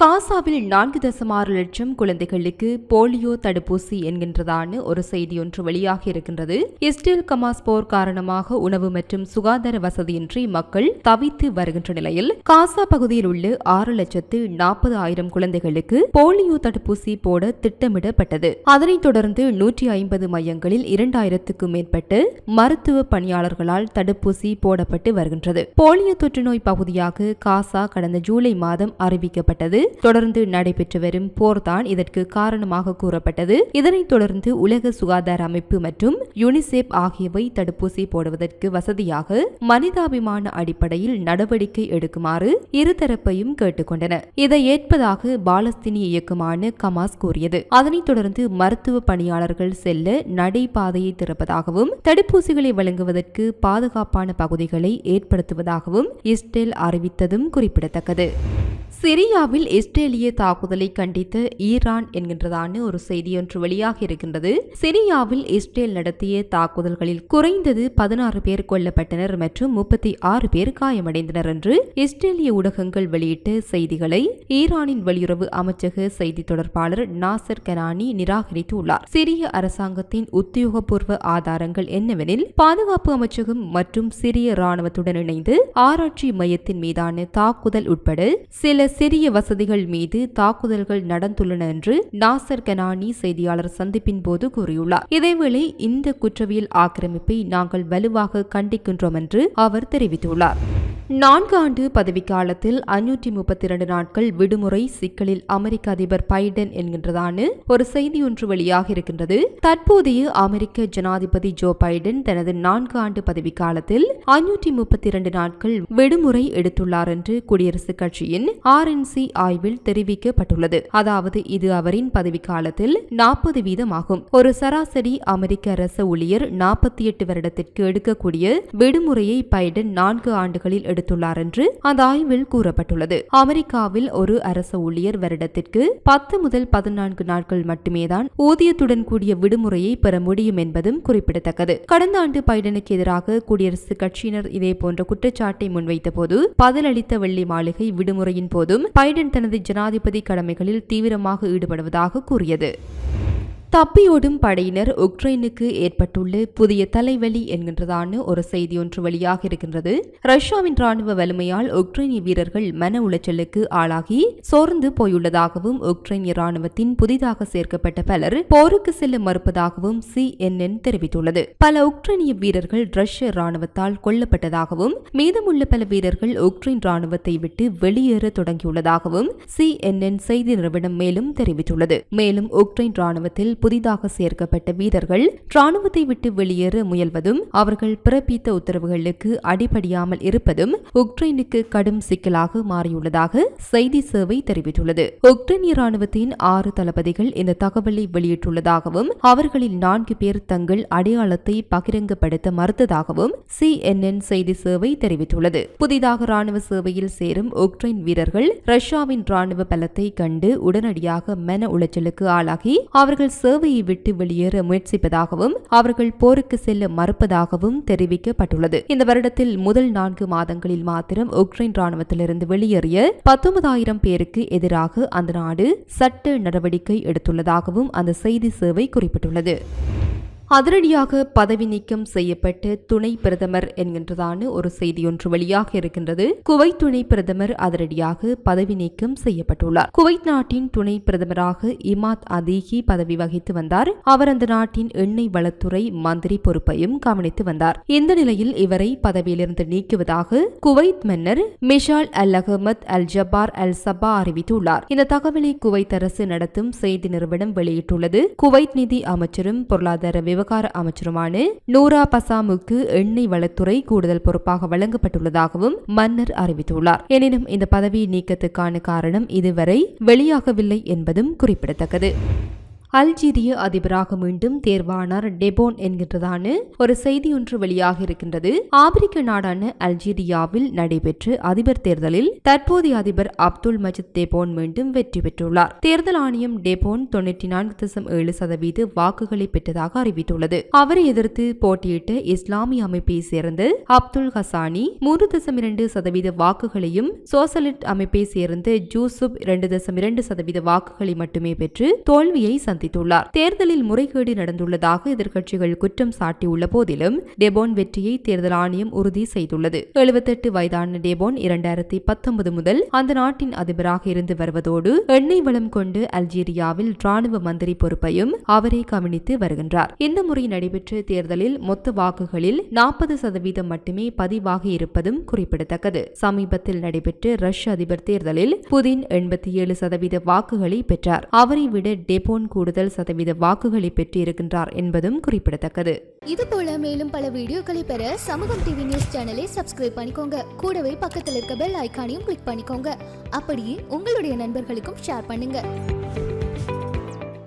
காசாவில் நான்கு தசம் ஆறு லட்சம் குழந்தைகளுக்கு போலியோ தடுப்பூசி என்கின்றதான ஒரு செய்தி ஒன்று வெளியாகி இருக்கின்றது. இஸ்ரேல் கமாஸ் போர் காரணமாக உணவு மற்றும் சுகாதார வசதியின்றி மக்கள் தவித்து வருகின்ற நிலையில் காசா பகுதியில் உள்ள ஆறு லட்சத்து நாற்பது ஆயிரம் குழந்தைகளுக்கு போலியோ தடுப்பூசி போட திட்டமிடப்பட்டது. அதனைத் தொடர்ந்து நூற்றி ஐம்பது மையங்களில் இரண்டாயிரத்துக்கும் மேற்பட்டு மருத்துவ பணியாளர்களால் தடுப்பூசி போடப்பட்டு வருகின்றது. போலியோ தொற்றுநோய் பகுதியாக காசா கடந்த ஜூலை மாதம் அறிவிக்கப்பட்டது. தொடர்ந்து நடைபெற்று வரும் போர்தான் இதற்கு காரணமாக கூறப்பட்டது. இதனைத் தொடர்ந்து உலக சுகாதார அமைப்பு மற்றும் யுனிசெப் ஆகியவை தடுப்பூசி போடுவதற்கு வசதியாக மனிதாபிமான அடிப்படையில் நடவடிக்கை எடுக்குமாறு இருதரப்பையும் கேட்டுக்கொண்டன. இதை ஏற்பதாக பாலஸ்தீனிய இயக்கமான கமாஸ் கூறியது. அதனைத் தொடர்ந்து மருத்துவ பணியாளர்கள் செல்ல நடைபாதையை திறப்பதாகவும் தடுப்பூசிகளை வழங்குவதற்கு பாதுகாப்பான பகுதிகளை ஏற்படுத்துவதாகவும் இஸ்ரேல் அறிவித்ததும் குறிப்பிடத்தக்கது. சிரியாவில் இஸ்ரேலிய தாக்குதலை கண்டித்து ஈரான் என்கின்றதான ஒரு செய்தியொன்று வெளியாகி இருக்கின்றது சிரியாவில் இஸ்ரேல் நடத்திய தாக்குதல்களில் குறைந்தது பதினாறு பேர் கொல்லப்பட்டனர் மற்றும் முப்பத்தி ஆறு பேர் காயமடைந்தனர் என்று இஸ்ரேலிய ஊடகங்கள் வெளியிட்ட செய்திகளை ஈரானின் வெளியுறவு அமைச்சக செய்தி தொடர்பாளர் நாசர் கனானி நிராகரித்துள்ளார். சிரிய அரசாங்கத்தின் உத்தியோகபூர்வ ஆதாரங்கள் என்னவெனில் பாதுகாப்பு அமைச்சகம் மற்றும் சிரிய ராணுவத்துடன் இணைந்து ஆராய்ச்சி மையத்தின் மீதான தாக்குதல் உட்பட சில சிறிய வசதிகள் மீது தாக்குதல்கள் நடந்துள்ளன என்று நாசர் கனானி செய்தியாளர் சந்திப்பின் போது கூறியுள்ளார். இதேவேளை இந்த குற்றவியல் ஆக்கிரமிப்பை நாங்கள் வலுவாக கண்டிக்கின்றோம் என்று அவர் தெரிவித்துள்ளார். நான்கு ஆண்டு பதவிக்காலத்தில் ஐநூற்றி முப்பத்தி இரண்டு நாட்கள் விடுமுறை சிக்கலில் அமெரிக்க அதிபர் பைடன் என்கின்றதான ஒரு செய்தி ஒன்று வெளியாக இருக்கின்றது. தற்போதைய அமெரிக்க ஜனாதிபதி ஜோ பைடன் தனது நான்கு ஆண்டு பதவிக்காலத்தில் ஐநூற்றி முப்பத்தி இரண்டு நாட்கள் விடுமுறை எடுத்துள்ளார் என்று குடியரசுக் கட்சியின் ஆர் ஆய்வில் தெரிவிக்கப்பட்டுள்ளது. அதாவது இது அவரின் பதவிக்காலத்தில் நாற்பது வீதமாகும். ஒரு சராசரி அமெரிக்க அரச ஊழியர் நாற்பத்தி எட்டு வருடத்திற்கு எடுக்கக்கூடிய விடுமுறையை பைடன் நான்கு ஆண்டுகளில் எடுத்துள்ளார் என்று அந்த ஆய்வில் கூறப்பட்டுள்ளது. அமெரிக்காவில் ஒரு அரச ஊழியர் வருடத்திற்கு பத்து முதல் பதினான்கு நாட்கள் மட்டுமேதான் ஊதியத்துடன் கூடிய விடுமுறையை பெற முடியும் என்பதும் குறிப்பிடத்தக்கது. கடந்த ஆண்டு பைடனுக்கு எதிராக குடியரசுக் கட்சியினர் இதேபோன்ற குற்றச்சாட்டை முன்வைத்த போது பதிலளித்த வெள்ளி மாளிகை விடுமுறையின் போதும் பைடன் தனது ஜனாதிபதி கடமைகளில் தீவிரமாக ஈடுபடுவதாக கூறியது. தப்பியோடும் படையினர் உக்ரைனுக்கு ஏற்பட்டுள்ள புதிய தலைவலி என்கின்றதான ஒரு செய்தி ஒன்று வெளியாக இருக்கின்றது. ரஷ்யாவின் ராணுவ வலிமையால் உக்ரைனிய வீரர்கள் மன உளைச்சலுக்கு ஆளாகி சோர்ந்து போயுள்ளதாகவும் உக்ரைனிய ராணுவத்தின் புதிதாக சேர்க்கப்பட்ட பலர் போருக்கு செல்ல மறுப்பதாகவும் சிஎன்என் தெரிவித்துள்ளது. பல உக்ரைனிய வீரர்கள் ரஷ்ய ராணுவத்தால் கொல்லப்பட்டதாகவும் மீதமுள்ள பல வீரர்கள் உக்ரைன் ராணுவத்தை விட்டு வெளியேற தொடங்கியுள்ளதாகவும் சிஎன்என் செய்தி நிறுவனம் மேலும் தெரிவித்துள்ளது. மேலும் உக்ரைன் ராணுவத்தில் புதிதாக சேர்க்கப்பட்ட வீரர்கள் ராணுவத்தை விட்டு வெளியேற முயல்வதும் அவர்கள் பிறப்பித்த உத்தரவுகளுக்கு அடிபடியாமல் இருப்பதும் உக்ரைனுக்கு கடும் சிக்கலாக மாறியுள்ளதாக செய்தி சேவை தெரிவித்துள்ளது. உக்ரைனிய ராணுவத்தின் ஆறு தளபதிகள் இந்த தகவலை வெளியிட்டுள்ளதாகவும் அவர்களில் நான்கு பேர் தங்கள் அடையாளத்தை பகிரங்கப்படுத்த மறுத்ததாகவும் சிஎன்என் செய்தி சேவை தெரிவித்துள்ளது. புதிதாக ராணுவ சேவையில் சேரும் உக்ரைன் வீரர்கள் ரஷ்யாவின் ராணுவ பலத்தை கண்டு உடனடியாக மன உளைச்சலுக்கு ஆளாகி அவர்கள் சேவையை விட்டு வெளியேற முயற்சிப்பதாகவும் அவர்கள் போருக்கு செல்ல மறுப்பதாகவும் தெரிவிக்கப்பட்டுள்ளது. இந்த வருடத்தில் முதல் நான்கு மாதங்களில் மாத்திரம் உக்ரைன் ராணுவத்திலிருந்து வெளியேறிய பத்தொன்பதாயிரம் பேருக்கு எதிராக அந்த நாடு சட்ட நடவடிக்கை எடுத்துள்ளதாகவும் அந்த செய்தி சேவை குறிப்பிட்டுள்ளது. அதிரடியாக பதவி நீக்கம் செய்யப்பட்டு துணை பிரதமர் என்கின்றதான ஒரு செய்தி ஒன்று வெளியாக இருக்கின்றது. குவைத் துணை பிரதமர் அதிரடியாக பதவி நீக்கம் செய்யப்பட்டுள்ளார். குவைத் நாட்டின் துணை பிரதமராக இமாத் அதீகி பதவி வகித்து வந்தார். அவர் அந்த நாட்டின் எண்ணெய் வளத்துறை மந்திரி பொறுப்பையும் கவனித்து வந்தார். இந்த நிலையில் இவரை பதவியிலிருந்து நீக்குவதாக குவைத் மன்னர் மிஷால் அல் அகமத் அல் ஜபார் அல் சபா அறிவித்துள்ளார். இந்த தகவலை குவைத் அரசு நடத்தும் செய்தி நிறுவனம் வெளியிட்டுள்ளது. குவைத் நிதி அமைச்சரும் பொருளாதார விவகார அமைச்சருமான நூரா பசாமுக்கு எண்ணெய் வளத்துறை கூடுதல் பொறுப்பாக வழங்கப்பட்டுள்ளதாகவும் மன்னர் அறிவித்துள்ளார். எனினும் இந்த பதவி நீக்கத்துக்கான காரணம் இதுவரை வெளியாகவில்லை என்பதும் குறிப்பிடத்தக்கது. அல்ஜீரிய அதிபராக மீண்டும் தேர்வானார் டெபோன் என்கின்றதான ஒரு செய்தி ஒன்று வெளியாக இருக்கின்றது. ஆப்பிரிக்க நாடான அல்ஜீரியாவில் நடைபெற்ற அதிபர் தேர்தலில் தற்போதைய அதிபர் அப்துல் மஜித் டெபோன் மீண்டும் வெற்றி பெற்றுள்ளார். தேர்தல் ஆணையம் டெபோன் தொண்ணூற்றி நான்கு தசம் ஏழு சதவீத வாக்குகளை பெற்றதாக அறிவித்துள்ளது. அவரை எதிர்த்து போட்டியிட்ட இஸ்லாமிய அமைப்பை சேர்ந்த அப்துல் ஹசானி மூன்று தசம் இரண்டு சதவீத வாக்குகளையும் சோசலிட் அமைப்பை சேர்ந்த ஜூசுப் இரண்டு தசம் இரண்டு சதவீத வாக்குகளை மட்டுமே பெற்று தோல்வியை சந்தித்தார் சந்தித்துள்ளார் தேர்தலில் முறைகேடு நடந்துள்ளதாக எதிர்க்கட்சிகள் குற்றம் சாட்டியுள்ள போதிலும் டெபோன் வெற்றியை தேர்தல் ஆணையம் உறுதி செய்துள்ளது. எழுபத்தெட்டு வயதான டெபோன் இரண்டாயிரத்தி பத்தொன்பது முதல் அந்த நாட்டின் அதிபராக இருந்து வருவதோடு எண்ணெய் வளம் கொண்டு அல்ஜீரியாவில் ராணுவ மந்திரி பொறுப்பையும் அவரே கவனித்து வருகின்றார். இந்த முறை நடைபெற்ற தேர்தலில் மொத்த வாக்குகளில் நாற்பது சதவீதம் மட்டுமே பதிவாகி இருப்பதும் குறிப்பிடத்தக்கது. சமீபத்தில் நடைபெற்ற ரஷ்ய அதிபர் தேர்தலில் புதின் எண்பத்தி ஏழு சதவீத வாக்குகளை பெற்றார். அவரை விட டெபோன் கூட கூடுதல் சதவீத வாக்குகளை பெற்றிருக்கின்றார் என்பதும் குறிப்பிடத்தக்கது. இது போல மேலும் பல வீடியோக்களை பெற சமூகம் டிவி நியூஸ் சேனலை சப்ஸ்கிரைப் பண்ணிக்கோங்க. கூடவே பக்கத்தில் இருக்க பெல் ஐக்கானையும் கிளிக் பண்ணிக்கோங்க. அப்படியே உங்களுடைய நண்பர்களுக்கும் ஷேர் பண்ணுங்க.